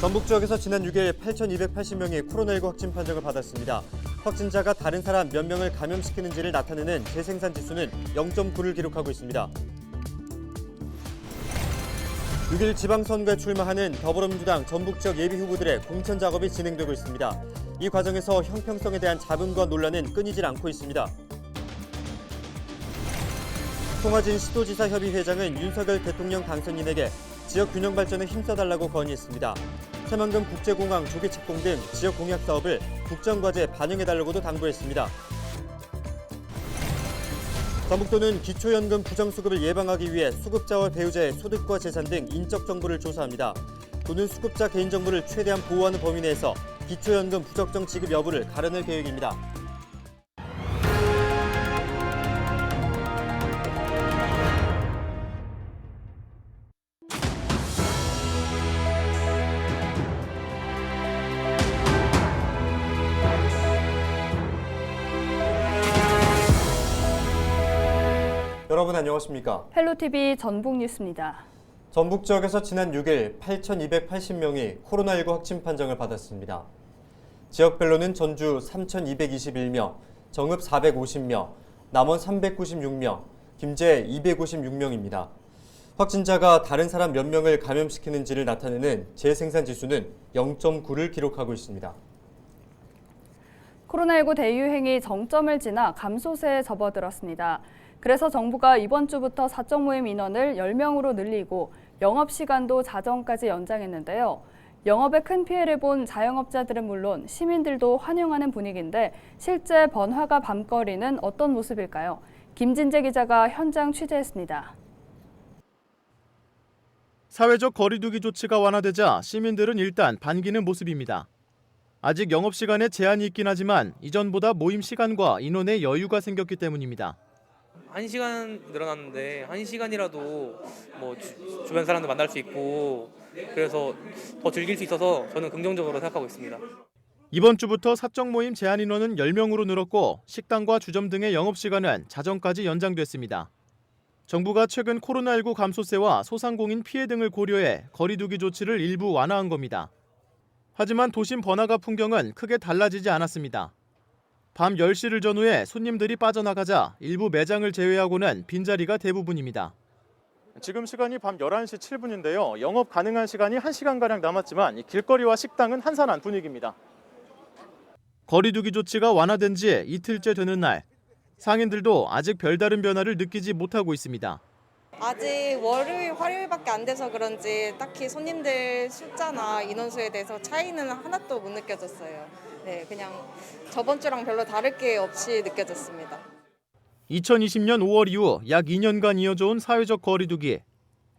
전북 지역에서 지난 6일 8,280명이 코로나19 확진 판정을 받았습니다. 확진자가 다른 사람 몇 명을 감염시키는지를 나타내는 재생산 지수는 0.9를 기록하고 있습니다. 6일 지방선거에 출마하는 더불어민주당 전북 지역 예비 후보들의 공천 작업이 진행되고 있습니다. 이 과정에서 형평성에 대한 잡음과 논란은 끊이질 않고 있습니다. 송하진 시도지사 협의 회장은 윤석열 대통령 당선인에게 지역 균형 발전에 힘써달라고 건의했습니다. 새만금 국제공항 조기 착공 등 지역 공약 사업을 국정과제에 반영해달라고도 당부했습니다. 전북도는 기초연금 부정수급을 예방하기 위해 수급자와 배우자의 소득과 재산 등 인적 정보를 조사합니다. 도는 수급자 개인정보를 최대한 보호하는 범위 내에서 기초연금 부적정 지급 여부를 가려낼 계획입니다. 여러분 안녕하십니까? 헬로티비 전북 뉴스입니다. 전북 지역에서 지난 6일 8,280명이 코로나19 확진 판정을 받았습니다. 지역별로는 전주 3,221명, 정읍 450명, 남원 396명, 김제 256명입니다. 확진자가 다른 사람 몇 명을 감염시키는지를 나타내는 재생산 지수는 0.9를 기록하고 있습니다. 코로나19 대유행이 정점을 지나 감소세에 접어들었습니다. 그래서 정부가 이번 주부터 사적 모임 인원을 10명으로 늘리고 영업 시간도 자정까지 연장했는데요. 영업에 큰 피해를 본 자영업자들은 물론 시민들도 환영하는 분위기인데 실제 번화가 밤거리는 어떤 모습일까요? 김진재 기자가 현장 취재했습니다. 사회적 거리두기 조치가 완화되자 시민들은 일단 반기는 모습입니다. 아직 영업 시간에 제한이 있긴 하지만 이전보다 모임 시간과 인원의 여유가 생겼기 때문입니다. 한 시간 늘어났는데 한 시간이라도 뭐 주, 주변 사람들 만날 수 있고 그래서 더 즐길 수 있어서 저는 긍정적으로 생각하고 있습니다. 이번 주부터 사적 모임 제한 인원은 10명으로 늘었고 식당과 주점 등의 영업 시간은 자정까지 연장됐습니다. 정부가 최근 코로나19 감소세와 소상공인 피해 등을 고려해 거리두기 조치를 일부 완화한 겁니다. 하지만 도심 번화가 풍경은 크게 달라지지 않았습니다. 밤 10시를 전후에 손님들이 빠져나가자 일부 매장을 제외하고는 빈자리가 대부분입니다. 지금 시간이 밤 11시 7분인데요. 영업 가능한 시간이 1시간가량 남았지만 길거리와 식당은 한산한 분위기입니다. 거리두기 조치가 완화된 지 이틀째 되는 날 상인들도 아직 별다른 변화를 느끼지 못하고 있습니다. 아직 월요일, 화요일밖에 안 돼서 그런지 딱히 손님들 숫자나 인원수에 대해서 차이는 하나도 못 느껴졌어요. 네, 그냥 저번 주랑 별로 다를 게 없이 느껴졌습니다. 2020년 5월 이후 약 2년간 이어져온 사회적 거리두기.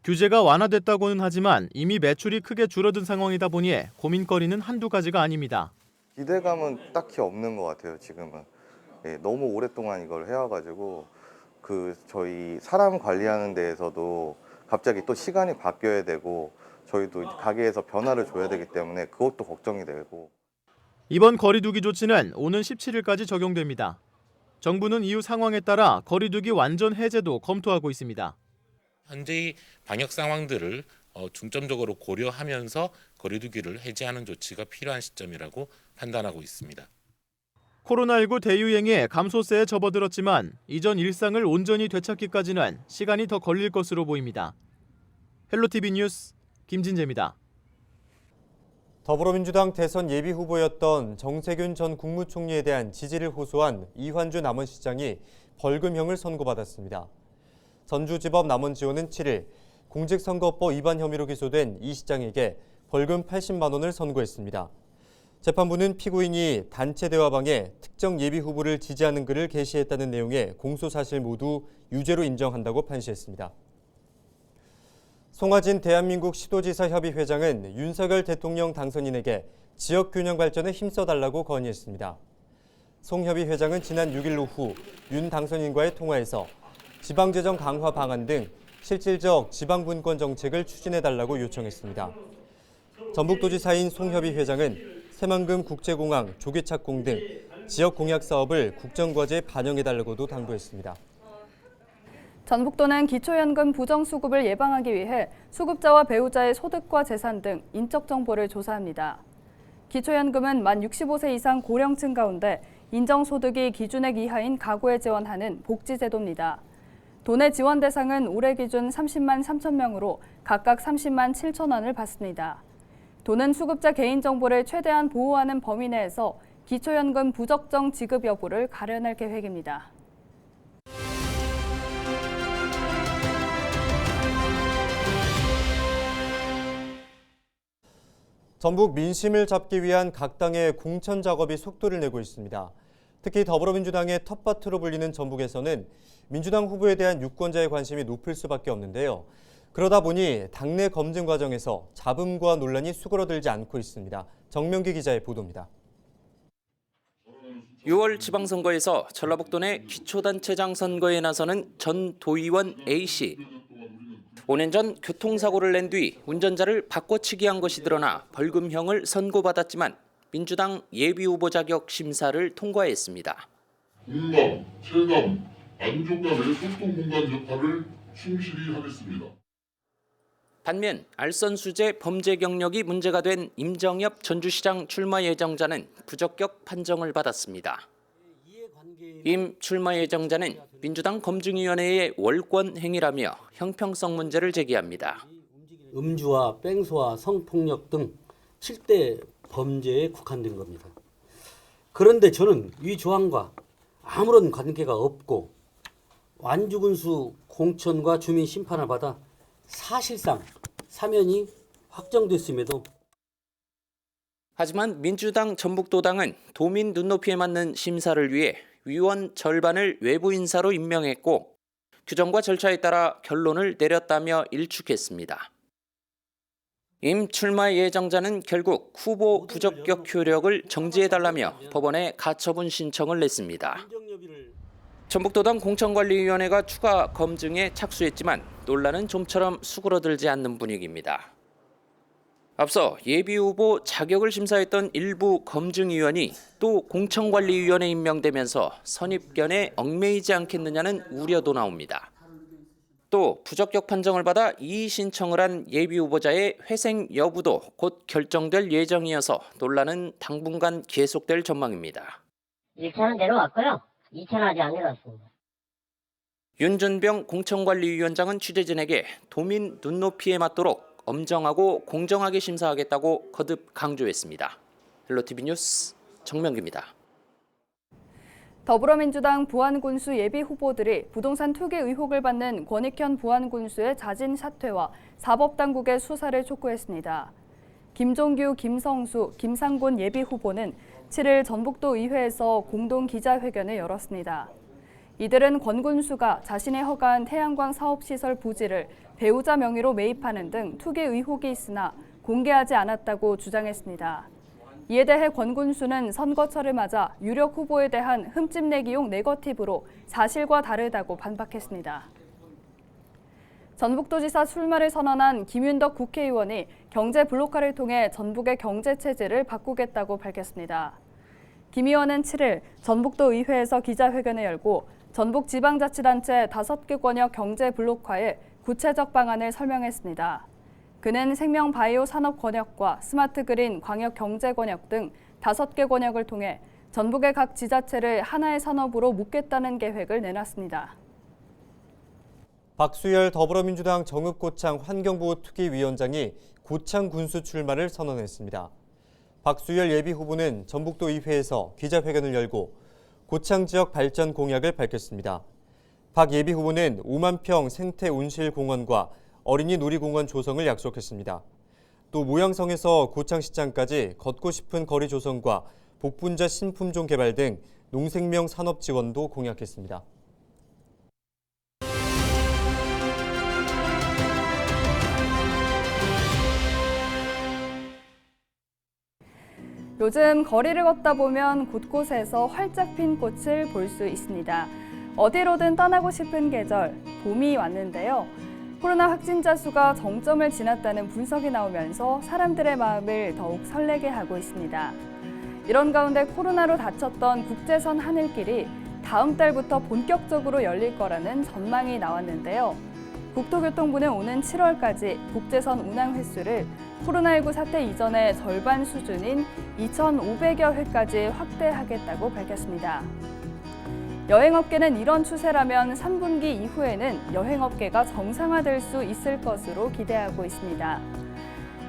규제가 완화됐다고는 하지만 이미 매출이 크게 줄어든 상황이다 보니 고민거리는 한두 가지가 아닙니다. 기대감은 딱히 없는 것 같아요 지금은 예, 너무 오랫동안 이걸 해와가지고 그 저희 사람 관리하는 데에서도 갑자기 또 시간이 바뀌어야 되고 저희도 가게에서 변화를 줘야 되기 때문에 그것도 걱정이 되고 이번 거리두기 조치는 오는 17일까지 적용됩니다. 정부는 이후 상황에 따라 거리두기 완전 해제도 검토하고 있습니다. 현재의 방역 상황들을 어, 중점적으로 고려하면서 거리두기를 해제하는 조치가 필요한 시점이라고 판단하고 있습니다. 코로나19 대유행에 감소세에 접어들었지만 이전 일상을 온전히 되찾기까지는 시간이 더 걸릴 것으로 보입니다. 헬로티비 뉴스 김진재입니다. 더불어민주당 대선 예비 후보였던 정세균 전 국무총리에 대한 지지를 호소한 이환주 남원시장이 벌금형을 선고받았습니다. 전주지법 남원지원은 7일 공직선거법 위반 혐의로 기소된 이 시장에게 벌금 80만 원을 선고했습니다. 재판부는 피고인이 단체 대화방에 특정 예비 후보를 지지하는 글을 게시했다는 내용의 공소 사실 모두 유죄로 인정한다고 판시했습니다. 송하진 대한민국 시도지사 협의 회장은 윤석열 대통령 당선인에게 지역 균형 발전에 힘써달라고 건의했습니다. 송 협의 회장은 지난 6일 오후 윤 당선인과의 통화에서 지방재정 강화 방안 등 실질적 지방분권 정책을 추진해달라고 요청했습니다. 전북도지사인 송협의 회장은 새만금 국제공항 조기 착공 등 지역 공약 사업을 국정과제에 반영해달라고도 당부했습니다. 전북도는 기초연금 부정수급을 예방하기 위해 수급자와 배우자의 소득과 재산 등 인적 정보를 조사합니다. 기초연금은 만 65세 이상 고령층 가운데 인정소득이 기준액 이하인 가구에 지원하는 복지제도입니다. 도내 지원 대상은 올해 기준 30만 3천 명으로 각각 30만 7천 원을 받습니다. 도는 수급자 개인정보를 최대한 보호하는 범위 내에서 기초연금 부적정 지급 여부를 가려낼 계획입니다. 전북 민심을 잡기 위한 각 당의 공천 작업이 속도를 내고 있습니다. 특히 더불어민주당의 텃밭으로 불리는 전북에서는 민주당 후보에 대한 유권자의 관심이 높을 수밖에 없는데요. 그러다 보니 당내 검증 과정에서 잡음과 논란이 수그러들지 않고 있습니다. 정명기 기자의 보도입니다. 6월 지방선거에서 전라북도 내 기초단체장 선거에 나서는 전 도의원 A씨. 5년 전 교통사고를 낸 뒤 운전자를 바꿔치기 한 것이 드러나 벌금형을 선고받았지만 민주당 예비후보 자격 심사를 통과했습니다. 공감, 체감, 안정 간의 소통 공간 역할을 충실히 하겠습니다. 반면 알선 수재 범죄 경력이 문제가 된 임정엽 전주시장 출마 예정자는 부적격 판정을 받았습니다. 임 출마 예정자는 민주당 검증위원회의 월권 행위라며 형평성 문제를 제기합니다. 음주와 뺑소와 성폭력 등 7대 범죄에 국한된 겁니다. 그런데 저는 이 조항과 아무런 관계가 없고 완주군수 공천과 주민 심판을 받아 사실상 사면이 확정됐음에도 하지만 민주당 전북도당은 도민 눈높이에 맞는 심사를 위해 위원 절반을 외부 인사로 임명했고 규정과 절차에 따라 결론을 내렸다며 일축했습니다. 임 출마 예정자는 결국 후보 부적격 효력을 정지해달라며 법원에 가처분 신청을 냈습니다. 전북도당 공천관리위원회가 추가 검증에 착수했지만 논란은 좀처럼 수그러들지 않는 분위기입니다. 앞서 예비 후보 자격을 심사했던 일부 검증위원이 또 공천관리위원회 임명되면서 선입견에 얽매이지 않겠느냐는 우려도 나옵니다. 또 부적격 판정을 받아 이의 신청을 한 예비 후보자의 회생 여부도 곧 결정될 예정이어서 논란은 당분간 계속될 전망입니다. 1차는 내려왔고요. 2차는 아직 안 내려왔습니다. 윤준병 공천관리위원장은 취재진에게 도민 눈높이에 맞도록 엄정하고 공정하게 심사하겠다고 거듭 강조했습니다. 헬로티비 뉴스 정명기입니다. 더불어민주당 부안군수 예비 후보들이 부동산 투기 의혹을 받는 권익현 부안군수의 자진 사퇴와 사법당국의 수사를 촉구했습니다. 김종규, 김성수, 김상곤 예비 후보는 7일 전북도 의회에서 공동 기자회견을 열었습니다. 이들은 권 군수가 자신의 허가한 태양광 사업시설 부지를 배우자 명의로 매입하는 등 투기 의혹이 있으나 공개하지 않았다고 주장했습니다. 이에 대해 권 군수는 선거철을 맞아 유력 후보에 대한 흠집내기용 네거티브로 사실과 다르다고 반박했습니다. 전북도지사 출마를 선언한 김윤덕 국회의원이 경제 블록화를 통해 전북의 경제 체제를 바꾸겠다고 밝혔습니다. 김 의원은 7일 전북도 의회에서 기자회견을 열고 전북 지방자치단체 5개 권역 경제 블록화의 구체적 방안을 설명했습니다. 그는 생명 바이오 산업 권역과 스마트 그린 광역 경제 권역 등 5개 권역을 통해 전북의 각 지자체를 하나의 산업으로 묶겠다는 계획을 내놨습니다. 박수열 더불어민주당 정읍고창 환경보호특위위원장이 고창 군수 출마를 선언했습니다. 박수열 예비후보는 전북도 의회에서 기자회견을 열고 고창 지역 발전 공약을 밝혔습니다. 박 예비 후보는 5만 평 생태 온실 공원과 어린이 놀이공원 조성을 약속했습니다. 또 모양성에서 고창시장까지 걷고 싶은 거리 조성과 복분자 신품종 개발 등 농생명 산업 지원도 공약했습니다. 요즘 거리를 걷다 보면 곳곳에서 활짝 핀 꽃을 볼 수 있습니다. 어디로든 떠나고 싶은 계절, 봄이 왔는데요. 코로나 확진자 수가 정점을 지났다는 분석이 나오면서 사람들의 마음을 더욱 설레게 하고 있습니다. 이런 가운데 코로나로 닫혔던 국제선 하늘길이 다음 달부터 본격적으로 열릴 거라는 전망이 나왔는데요. 국토교통부는 오는 7월까지 국제선 운항 횟수를 코로나19 사태 이전의 절반 수준인 2,500여 회까지 확대하겠다고 밝혔습니다. 여행업계는 이런 추세라면 3분기 이후에는 여행업계가 정상화될 수 있을 것으로 기대하고 있습니다.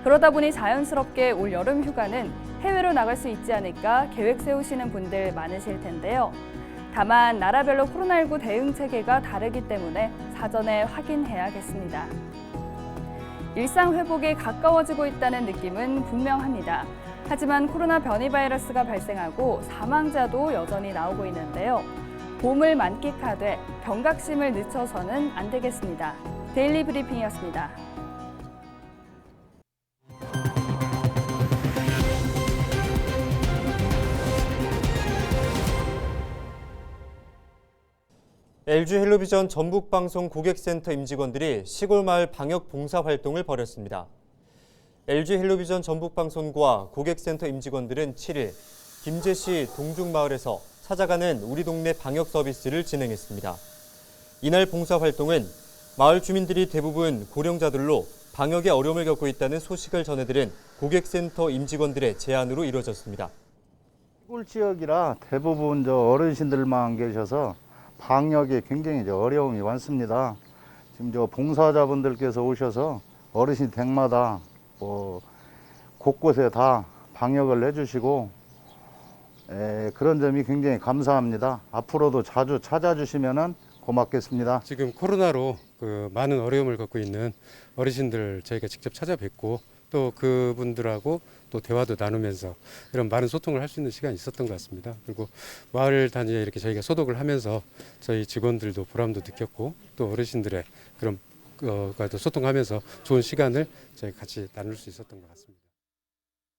그러다 보니 자연스럽게 올 여름 휴가는 해외로 나갈 수 있지 않을까 계획 세우시는 분들 많으실 텐데요. 다만 나라별로 코로나19 대응 체계가 다르기 때문에 사전에 확인해야겠습니다. 일상 회복이 가까워지고 있다는 느낌은 분명합니다. 하지만 코로나 변이 바이러스가 발생하고 사망자도 여전히 나오고 있는데요. 봄을 만끽하되 경각심을 늦춰서는 안 되겠습니다. 데일리 브리핑이었습니다. LG 헬로비전 전북방송 고객센터 임직원들이 시골 마을 방역 봉사 활동을 벌였습니다. LG 헬로비전 전북방송과 고객센터 임직원들은 7일 김제시 동중마을에서 찾아가는 우리 동네 방역 서비스를 진행했습니다. 이날 봉사 활동은 마을 주민들이 대부분 고령자들로 방역에 어려움을 겪고 있다는 소식을 전해들은 고객센터 임직원들의 제안으로 이루어졌습니다. 시골 지역이라 대부분 저 어르신들만 계셔서 방역에 굉장히 저 어려움이 많습니다. 지금 저 봉사자분들께서 오셔서 어르신 댁마다 뭐 곳곳에 다 방역을 해주시고 에, 그런 점이 굉장히 감사합니다. 앞으로도 자주 찾아주시면 고맙겠습니다. 지금 코로나로 그 많은 어려움을 겪고 있는 어르신들 저희가 직접 찾아뵙고 또 그분들하고 또 대화도 나누면서 이런 많은 소통을 할 수 있는 시간이 있었던 것 같습니다. 그리고 마을 단위에 이렇게 저희가 소독을 하면서 저희 직원들도 보람도 느꼈고 또 어르신들의 그런 어, 과도 소통하면서 좋은 시간을 저희 같이 나눌 수 있었던 것 같습니다.